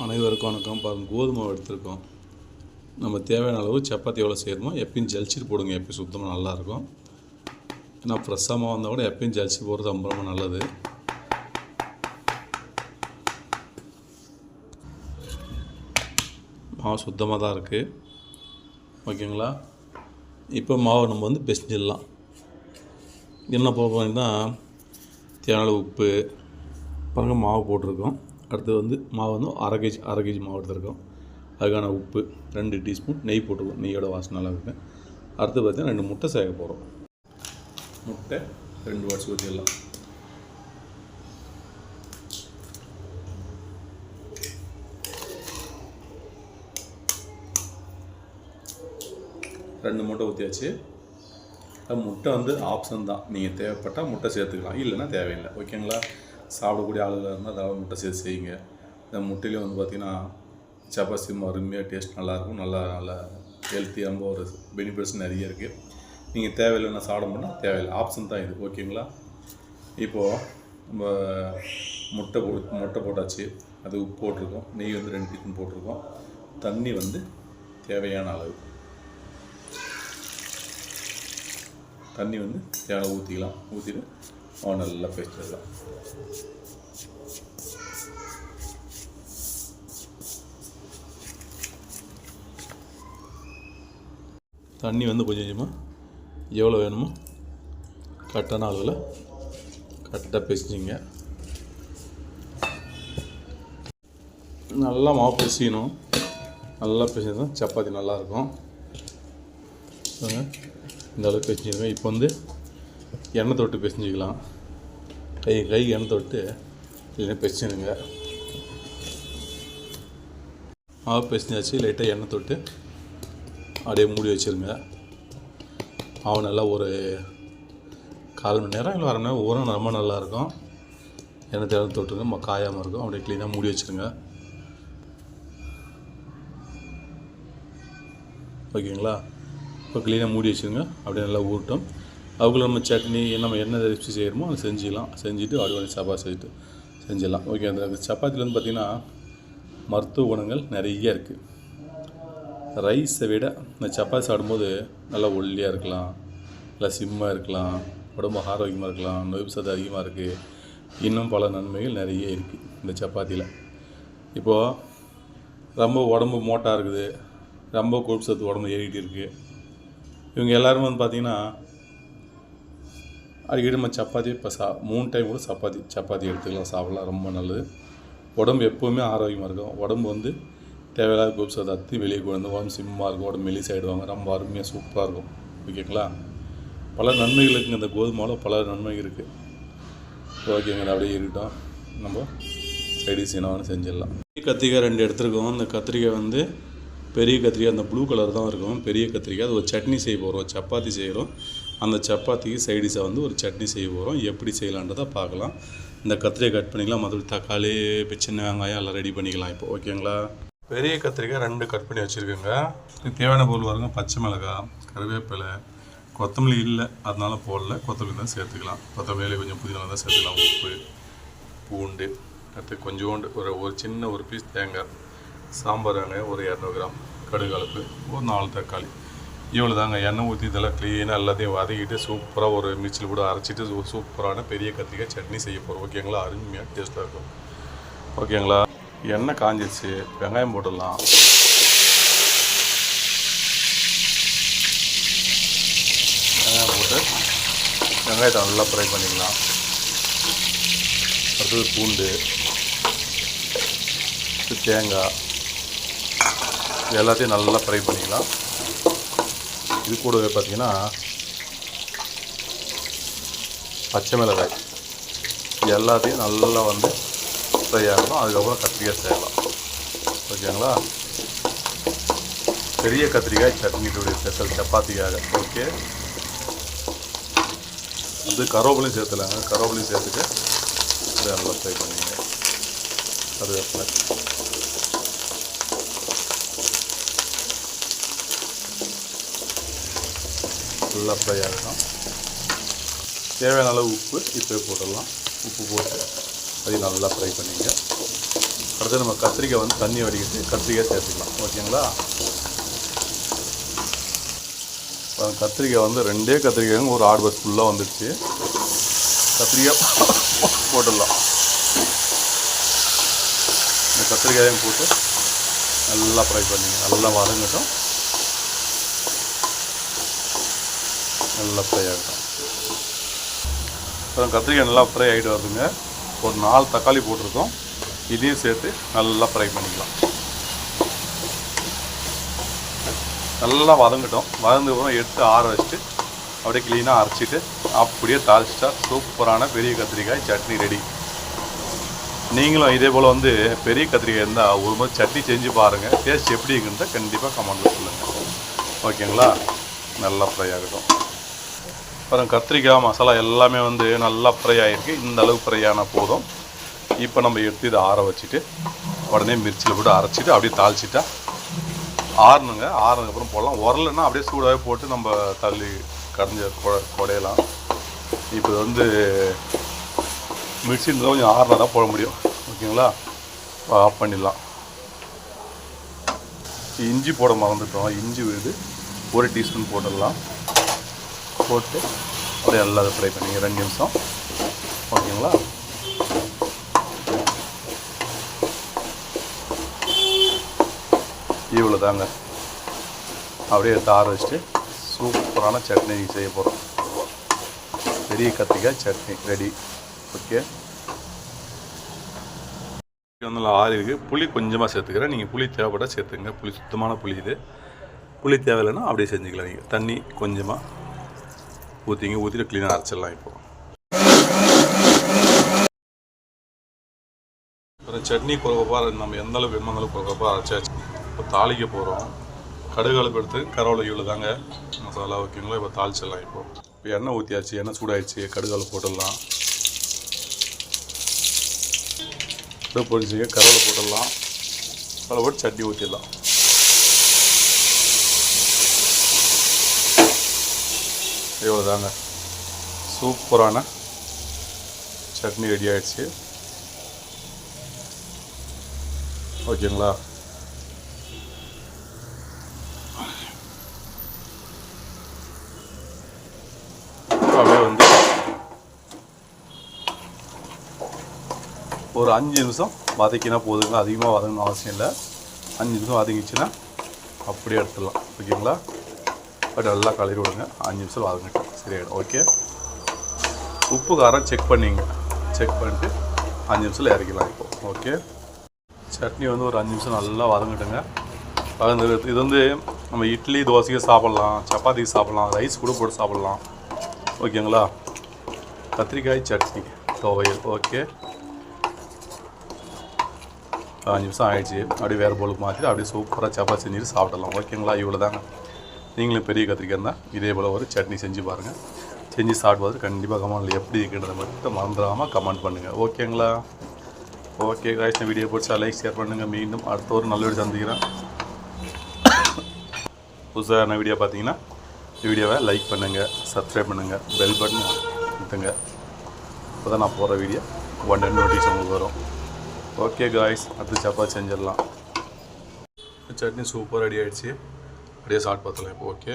அனைவருக்கும் வணக்கம். பாருங்கள் கோதுமை எடுத்திருக்கோம். நம்ம தேவையான அளவு சப்பாத்தி எவ்வளோ செய்யணுமோ எப்பயும் ஜலிச்சிட்டு போடுங்க எப்பயும் சுத்தமாக நல்லாயிருக்கும். ஏன்னா ஃப்ரெஷ்ஷாக வந்தால் கூட எப்பயும் ஜலிச்சு போடுறது ரொம்ப ரொம்ப நல்லது. மாவு சுத்தமாக தான் இருக்குது ஓகேங்களா? இப்போ மாவை நம்ம வந்து பிசைஞ்சிடலாம். என்ன போகிறோம்னா தேவையான உப்பு பாருங்கள் மாவு போட்டிருக்கோம். அடுத்து வந்து மாவு வந்து அரை கேஜி அரை கேஜி மாவு எடுத்துருக்கோம். அதுக்கான உப்பு ரெண்டு டீஸ்பூன் நெய் போட்டுருக்கோம் நெய்யோட வாசனை நல்லா இருக்கு அடுத்து பார்த்தீங்கன்னா ரெண்டு முட்டை சேர்க்க போகிறோம் முட்டை ரெண்டு வாட்ஸ் ஊற்றிடலாம் ரெண்டு முட்டை ஊற்றியாச்சு முட்டை வந்து ஆப்ஷன் தான். நீங்கள் தேவைப்பட்டால் முட்டை சேர்த்துக்கலாம். இல்லைன்னா தேவையில்லை. ஓகேங்களா சாப்பிடக்கூடிய ஆளுகளாக இருந்தால் அதாவது முட்டை சேர்த்து செய்யுங்க. இந்த முட்டையிலே வந்து பார்த்திங்கன்னா சப்பாத்தி அருமையாக டேஸ்ட் நல்லாயிருக்கும். நல்லா நல்லா ஹெல்த்தி ரொம்ப ஒரு பெனிஃபிட்ஸ் நிறைய இருக்குது நீங்கள் தேவையில்லைன்னா சாப்பிட முடியும் தேவையில்லை. ஆப்ஷன் தான் இது. ஓகேங்களா இப்போது நம்ம முட்டை போ முட்டை போட்டாச்சு. அது உப்பு போட்டிருக்கோம். நெய் வந்து ரெண்டு டீஸ்பூன் போட்டிருக்கோம். தண்ணி வந்து தேவையான அளவு. தண்ணி வந்து தேவை ஊற்றிக்கலாம் ஊற்றிட்டு அவன் நல்லா பேசிடலாம் தண்ணி வந்து கொஞ்சம் கொஞ்சமாக எவ்வளோ வேணுமோ? கரெக்டான அளவில். கரெக்டாக பேசிங்க நல்லா மாவு பேசிக்கணும் நல்லா பேசினா சப்பாத்தி நல்லாயிருக்கும். இந்த அளவுக்கு பேசிக்கிறேன் இப்போ வந்து எண்ணெய் தொட்டு பேசிக்கலாம் கை கை எண்ணெய் தொட்டு இல்லைன்னா பிசைஞ்சிருங்க மாவு பிசைஞ்சாச்சு லைட்டாக எண்ணெய் தொட்டு அப்படியே மூடி வச்சுருங்க. மாவு நல்லா ஒரு கால் மணி நேரம் இல்லை அரை மணி நேரம் ஊறம் ரொம்ப நல்லாயிருக்கும். எண்ணெய் தேவை தொட்டுருங்க ம- காயாமல் இருக்கும். அப்படியே க்ளீனாக மூடி வச்சுருங்க. ஓகேங்களா? இப்போ க்ளீனாக மூடி வச்சுருங்க. அப்படியே நல்லா ஊட்டும் அதுக்குள்ள நம்ம சட்னி நம்ம என்ன ரெசிபி செய்கிறோமோ அதை செஞ்சிடலாம். செஞ்சுட்டு அப்படியே சப்பாத்தி செஞ்சுட்டு செஞ்சிடலாம். ஓகே அந்த சப்பாத்தியில் வந்து பார்த்திங்கன்னா மருத்துவ குணங்கள் நிறைய இருக்குது ரைஸை விட இந்த சப்பாத்தி சாப்பிடும்போது நல்லா ஒல்லியாக இருக்கலாம் நல்லா சிம்மாக இருக்கலாம் உடம்பு ஆரோக்கியமாக இருக்கலாம் நோய் சத்து அதிகமாக இருக்குது இன்னும் பல நன்மைகள் நிறைய இருக்குது இந்த சப்பாத்தியில் இப்போது ரொம்ப உடம்பு மோட்டாக இருக்குது ரொம்ப கொழுப்பு சத்து உடம்பு ஏறிக்கிட்டு இருக்குது இவங்க எல்லாரும் வந்து பார்த்திங்கன்னா அதுக்கு நம்ம சப்பாத்தி இப்போ சா மூணு டைம் கூட சப்பாத்தி சப்பாத்தி எடுத்துக்கலாம் சாப்பிடலாம் ரொம்ப நல்லது. உடம்பு எப்போவுமே ஆரோக்கியமாக இருக்கும். உடம்பு வந்து தேவையில்லாத குரூப்ஸ் அதை அத்தி வெளியே கொண்டு வந்து உடம்பு சிம்மாக இருக்கும் உடம்பு மெலி ஆகிடுவாங்க ரொம்ப அருமையாக சூப்பராக இருக்கும். ஓகேங்களா? பல நன்மைகள் இருக்குங்க. இந்த கோதுமாவில் பல நன்மைகள் இருக்குது ஓகேங்க அப்படியே இருக்கட்டும். நம்ம சைடிஸ் என்னவானு செஞ்சிடலாம். கத்திரிக்காய் ரெண்டு எடுத்துருக்கோம். இந்த கத்திரிக்காய் வந்து பெரிய கத்திரிக்காய் அந்த ப்ளூ கலர் தான் இருக்கும். பெரிய கத்திரிக்காய். அது ஒரு சட்னி செய்ய போகிறோம் சப்பாத்தி செய்கிறோம் அந்த சப்பாத்திக்கு சைடிஷாக வந்து ஒரு சட்னி செய்ய போகிறோம் எப்படி செய்யலான்றதை பார்க்கலாம். இந்த கத்திரிக்காய் கட் பண்ணிக்கலாம். மற்றபடி தக்காளி இப்போ சின்ன வெங்காயம் எல்லாம் ரெடி பண்ணிக்கலாம் இப்போ. ஓகேங்களா பெரிய கத்திரிக்காய் ரெண்டு கட் பண்ணி வச்சுருக்கோங்க. தேவையான பொருள் வருங்க பச்சை மிளகாய் கருவேப்பிலை கொத்தமல்லி இல்லை. அதனால போடல. கொத்தமல்லி தான் சேர்த்துக்கலாம். கொத்தமல்லி கொஞ்சம் புதினா தான் சேர்த்துக்கலாம். உப்பு பூண்டு அடுத்து கொஞ்சோண்டு ஒரு ஒரு சின்ன ஒரு பீஸ் தேங்காய் சாம்பார் வெங்காயம் ஒரு இரநூறு கிராம். கடுகு அளப்பு ஒரு நாலு தக்காளி. இவ்வளோ தாங்க எண்ணெய் ஊற்றி இதெல்லாம் க்ளீனாக எல்லாத்தையும் வதக்கிட்டு சூப்பராக ஒரு மிச்சில் கூட அரைச்சிட்டு சூப்பரான பெரிய கத்திரிக்காய் சட்னி செய்ய போகிறோம் ஓகேங்களா அருமையாக டேஸ்ட்டாக இருக்கும். ஓகேங்களா எண்ணெய் காஞ்சிச்சு வெங்காயம் போட்டுடலாம். வெங்காயம் போட்டு வெங்காயத்தை நல்லா ஃப்ரை பண்ணிக்கலாம் அடுத்தது பூண்டு தேங்காய். எல்லாத்தையும் நல்லா ஃப்ரை பண்ணிக்கலாம் இது கூடவே பார்த்தீங்கன்னா பச்சை மிளகாய். இது எல்லாத்தையும் நல்லா வந்து ஃப்ரை ஆகணும். அதுக்கப்புறம் கத்திரிக்காய் செய்யலாம் ஓகேங்களா? பெரிய கத்திரிக்காய் சட்னியுடைய ஸ்பெஷல் சப்பாத்திக்காக. ஓகே? இது கருவேப்பிலையும் சேர்த்துலாங்க கருவேப்பிலையும் சேர்த்துட்டு நல்லா ஃப்ரை பண்ணிங்க கருவேப்பிலை. நல்லா ஃப்ரை ஆகிடும் தேவையான அளவு உப்பு இப்போ போட்டுடலாம். உப்பு போட்டு அதையும் நல்லா ஃப்ரை பண்ணிங்க அடுத்து நம்ம கத்திரிக்காய் வந்து தண்ணி வடிக்கிட்டு கத்திரிக்காய் சேர்த்துக்கலாம். ஓகேங்களா? இப்போ கத்திரிக்காய் வந்து ரெண்டே கத்திரிக்காய் ஒரு ஆடு பஸ் ஃபுல்லாக வந்துடுச்சு. கத்திரிக்காய் போட்டுடலாம். இந்த கத்திரிக்காயும் போட்டு நல்லா ஃப்ரை பண்ணிங்க நல்லா வதங்கட்டும். நல்லா ஃப்ரை ஆகட்டும். அப்புறம் கத்திரிக்காய் நல்லா ஃப்ரை ஆகிட்டு வருதுங்க. ஒரு நாலு தக்காளி போட்டிருக்கோம். இதையும் சேர்த்து நல்லா ஃப்ரை பண்ணிக்கலாம். நல்லா வதங்கட்டும். வதங்கப்புறம் எடுத்து ஆற வச்சுட்டு அப்படியே க்ளீனாக அரைச்சிட்டு அப்படியே தாளிச்சிட்டா சூப்பரான பெரிய கத்திரிக்காய் சட்னி ரெடி நீங்களும் இதே போல் வந்து பெரிய கத்திரிக்காய் இருந்தால் ஒரு மாதிரி சட்னி செஞ்சு பாருங்கள் டேஸ்ட் எப்படி இருக்குன்றத கண்டிப்பாக கமெண்ட்டில் சொல்லுங்கள் ஓகேங்களா நல்லா ஃப்ரை ஆகட்டும். அப்புறம் கத்திரிக்காய் மசாலா எல்லாமே வந்து நல்லா ஃப்ரை ஆகிருக்கு இந்த அளவுக்கு ஃப்ரை ஆனால் போதும். இப்போ நம்ம எடுத்து இதை ஆற வச்சுட்டு உடனே மிர்ச்சியில் போட்டு அரைச்சிட்டு அப்படியே தாளிச்சிட்டா ஆறணுங்க. ஆறுனதுக்கப்புறம் போடலாம். உரலைன்னா அப்படியே சூடாகவே போட்டு நம்ம தள்ளி கடைஞ்ச குடையலாம். இப்போ வந்து மிர்ச்சி இருந்தால் கொஞ்சம் ஆறுனா தான் போட முடியும். ஓகேங்களா? ஆஃப் பண்ணிடலாம். இஞ்சி போட மறந்துட்டோம். இஞ்சி விழுது. ஒரு டீஸ்பூன் போட்டுடலாம். போட்டு அப்படியே நல்லா ஃப்ரை பண்ணி ரெண்டு நிமிஷம். ஓகேங்களா? இவ்வளோ தாங்க அப்படியே எடுத்து ஆற வச்சுட்டு சூப்பரான சட்னி செய்ய போகிறோம் பெரிய கத்திரிக்காய் சட்னி ரெடி. ஓகே? வந்து நல்லா ஆறி இருக்குது புளி கொஞ்சமாக சேர்த்துக்கிறேன். நீங்கள் புளி தேவைப்பட்டால் சேர்த்துங்க புளி சுத்தமான புளி இது. புளி தேவையில்லைன்னா அப்படியே செஞ்சுக்கலாம் நீங்கள் தண்ணி கொஞ்சமாக ஊற்றிங்க ஊற்றிட்டு க்ளீனாக அரைச்சிடலாம் இப்போ அப்புறம் சட்னி குறவப்பாக நம்ம எந்த அளவுக்கு வேணுமோ அந்த அளவுக்கு குறவப்பாக அரைச்சாச்சு இப்போ தாளிக்க போகிறோம் கடுகு அளவு எடுத்து கரவலை இவ்வளோ தாங்க மசாலா ஓகேங்களா இப்போ தாளிச்சிடலாம் இப்போ இப்போ எண்ணெய் ஊற்றியாச்சு எண்ணெய் சூடாயிடுச்சு கடுகு அளவு போட்டுடலாம் கடுகு பொரிச்சுங்க கரவலை போட்டுடலாம் அதில் போட்டு சட்னி ஊற்றிடலாம் இவ்வளோ தாங்க சூப்பரான சட்னி ரெடி ஆகிடுச்சு ஓகேங்களா? அப்படியே வந்து ஒரு அஞ்சு நிமிஷம் வதக்கினா போதுங்க. அதிகமாக வதங்கணும் அவசியம் இல்லை. அஞ்சு நிமிஷம் வதங்கிச்சுன்னா அப்படியே எடுத்துடலாம். ஓகேங்களா? பட் நல்லா கலரி விடுங்க அஞ்சு நிமிஷம் வதங்கட்டும் சரியாயிடும். ஓகே உப்பு காரம் செக் பண்ணிங்க. செக் பண்ணிட்டு அஞ்சு நிமிஷத்தில் இறக்கலாம் இப்போ. ஓகே சட்னி வந்து ஒரு அஞ்சு நிமிஷம் நல்லா வதங்கட்டுங்க வதங்க இது வந்து நம்ம இட்லி தோசைக்கு சாப்பிட்லாம். சப்பாத்திக்கு சாப்பிட்லாம். ரைஸ் கூட போட்டு சாப்பிட்லாம். ஓகேங்களா கத்திரிக்காய் சட்னி துவையல். ஓகே அஞ்சு நிமிஷம் ஆயிடுச்சு. அப்படியே வேறு போலுக்கு மாற்றிட்டு அப்படியே சூப்பராக சப்பாத்தி செஞ்சுட்டு சாப்பிடலாம். ஓகேங்களா இவ்வளோ தாங்க நீங்களும் பெரிய கத்திரிக்காய் இருந்தால் இதே போல் ஒரு சட்னி செஞ்சு பாருங்கள் செஞ்சு சாப்பிடுவது கண்டிப்பாக கமெண்ட்டில் எப்படி இருக்குன்றதை மட்டும் மறந்துடாமல் கமெண்ட் பண்ணுங்கள் ஓகேங்களா ஓகே காய்ஸ் வீடியோ பிடிச்சா லைக் ஷேர் பண்ணுங்கள் மீண்டும் அடுத்த ஒரு நல்ல வீடியோ சந்திக்கிறேன். புதுசான வீடியோ பார்த்தீங்கன்னா வீடியோவை லைக் பண்ணுங்கள் சப்ஸ்கிரைப் பண்ணுங்கள் பெல் பட்டன் கொடுத்துங்க இப்போ தான் நான் போடுற வீடியோ ஒன் டே நோட்டீஸ் உங்களுக்கு வரும். ஓகே காய்ஸ் அடுத்து சப்பாத்தி செஞ்சிடலாம். சட்னி சூப்பர் ரெடி ஆகிடுச்சு அப்படியே ஷார்ட் பார்த்துலாம் இப்போ ஓகே.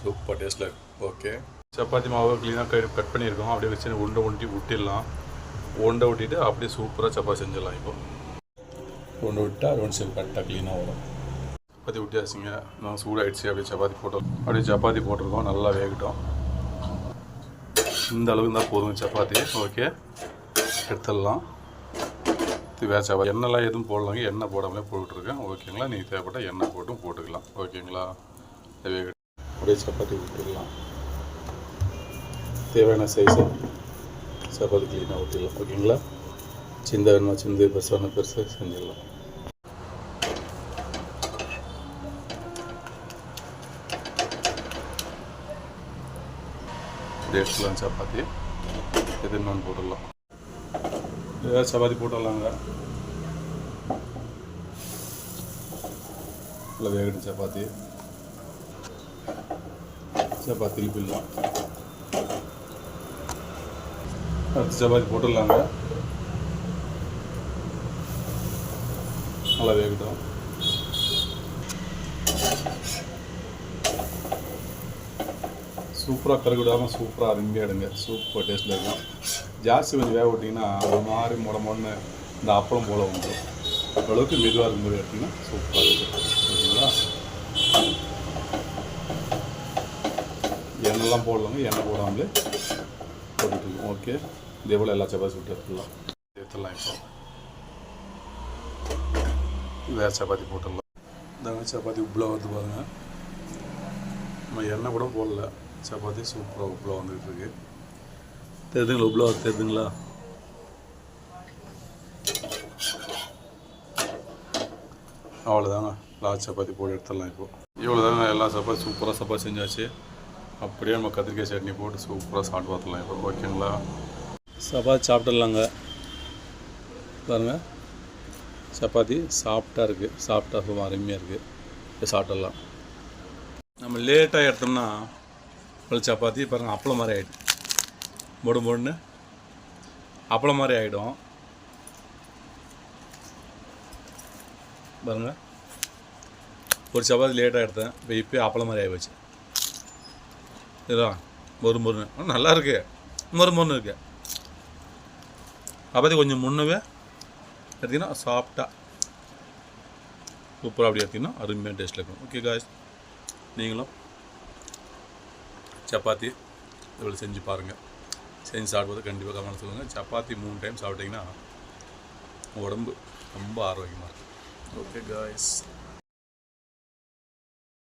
சூப்பர் டேஸ்ட்ல ஓகே. சப்பாத்தி மாவை க்ளீனாக கட் பண்ணியிருக்கோம். அப்படியே வச்சு உண்டை உருட்டி விட்டிடலாம் உருண்டை விட்டிட்டு அப்படியே சூப்பராக சப்பாத்தி செஞ்சிடலாம் இப்போ. உருண்டை விட்டால் ரெண்டு சைடு கரெக்டாக க்ளீனாக வரும். சப்பாத்தி விட்டியாச்சுங்க நான் சூடாகிடுச்சு அப்படியே சப்பாத்தி போட்டோம் அப்படியே சப்பாத்தி போட்டிருக்கோம். நல்லா வேகட்டும். இந்த அளவுக்கு தான் போதும் சப்பாத்தி. ஓகே. எடுத்துடலாம். இது வேறு எண்ணெய்லாம் எதுவும் போடலாங்க எண்ணெய் போடாமலே போட்டுருக்கேன் ஓகேங்களா? நீங்கள் தேவைப்பட்டால் எண்ணெய் போட்டும் போட்டுக்கலாம். ஓகேங்களா? அப்படியே சப்பாத்தி விட்டுடலாம் தேவையான சைஸை சப்பாத்தி க்ளீனாக ஊற்றிடலாம் ஓகேங்களா? சிந்த வேணுமா சிந்து பெருசான பெருசாக செஞ்சிடலாம். டேட்ஸ்லாம் சப்பாத்தி எது இன்னொன்று போட்டுடலாம். ஏதாவது சப்பாத்தி போட்டுடலாங்க. இல்லை வேகட்டும் சப்பாத்தி. சப்பாத்தி திருப்பிடலாம் அடுத்து சப்பாத்தி போட்டுடலாங்க. நல்லா வேகட்டும். சூப்பராக கருகுடாமல் சூப்பராக அருமையாக எடுங்க. சூப்பர் டேஸ்ட்டில் இருக்கும். ஜாஸ்தி கொஞ்சம் வேக விட்டிங்கன்னா ஒரு மாதிரி முட முடன்னு இந்த அப்பளம் போல் வந்துடும் அளவுக்கு மெதுவாக இருக்கும்போது எடுத்திங்கன்னா சூப்பராக இருக்கும். ஓகேங்களா எண்ணெய்லாம் போடலாங்க. எண்ணெய் போடாமலே போட்டுட்ருக்கோம் ஓகே இதே போல் எல்லா சப்பாத்தி சுட்டு எடுத்துடலாம். எடுத்துடலாம் இப்போ. வேறு சப்பாத்தி போட்டுடலாம். இந்த சப்பாத்தி உப்புல வந்து பாருங்கள் நம்ம எண்ணெய் கூட போடல. சப்பாத்தி சூப்பராக உப்பில் வந்துகிட்டு இருக்குது தெரியுதுங்களா வருது தெரியுதுங்களா அவ்வளோதாங்க லாஸ்ட் சப்பாத்தி போட்டு எடுத்துடலாம் இப்போ. இவ்வளோ தாங்க எல்லா சப்பாத்தி சூப்பராக சப்பாத்தி செஞ்சாச்சு. அப்படியே நம்ம கத்திரிக்காய் சட்னி போட்டு சூப்பராக சாப்பிட்டு பார்த்துலாம் இப்போ. ஓகேங்களா? சப்பாத்தி சாப்பிட்டுடலாங்க. பாருங்கள் சப்பாத்தி சாஃப்டாக இருக்குது சாஃப்டாக ரொம்ப அருமையாக இருக்குது இப்போ சாப்பிட்டுடலாம். நம்ம லேட்டாக எடுத்தோம்னா சப்பாத்தி பாருங்கள் அப்பளம் மாதிரி ஆகிடும் மொடு மொடுன்னு அப்பளம் மாதிரி ஆகிடும் பாருங்கள் ஒரு சப்பாத்தி லேட்டாக எடுத்தேன். இப்போ இப்போ அப்பளம் மாதிரி ஆகி போச்சு இதுதான். மொறு மொறுன்னு. நல்லா இருக்கு. மொறு மொறுன்னு இருக்கு. சப்பாத்தி கொஞ்சம் முன்னவே எடுத்திங்கன்னா சாஃப்டாக சூப்பராக அப்படி எடுத்திங்கன்னா அருமையாக டேஸ்ட்டில் இருக்கும். ஓகே காய்ஸ் நீங்களும் சப்பாத்தி இவ்வளோ செஞ்சு பாருங்கள் செஞ்சு சாப்பிடுவது கண்டிப்பாக கவனம் சொல்லுங்கள் சப்பாத்தி மூணு டைம் சாப்பிட்டீங்கன்னா உடம்பு ரொம்ப ஆரோக்கியமாக இருக்கும் ஓகே காய்ஸ்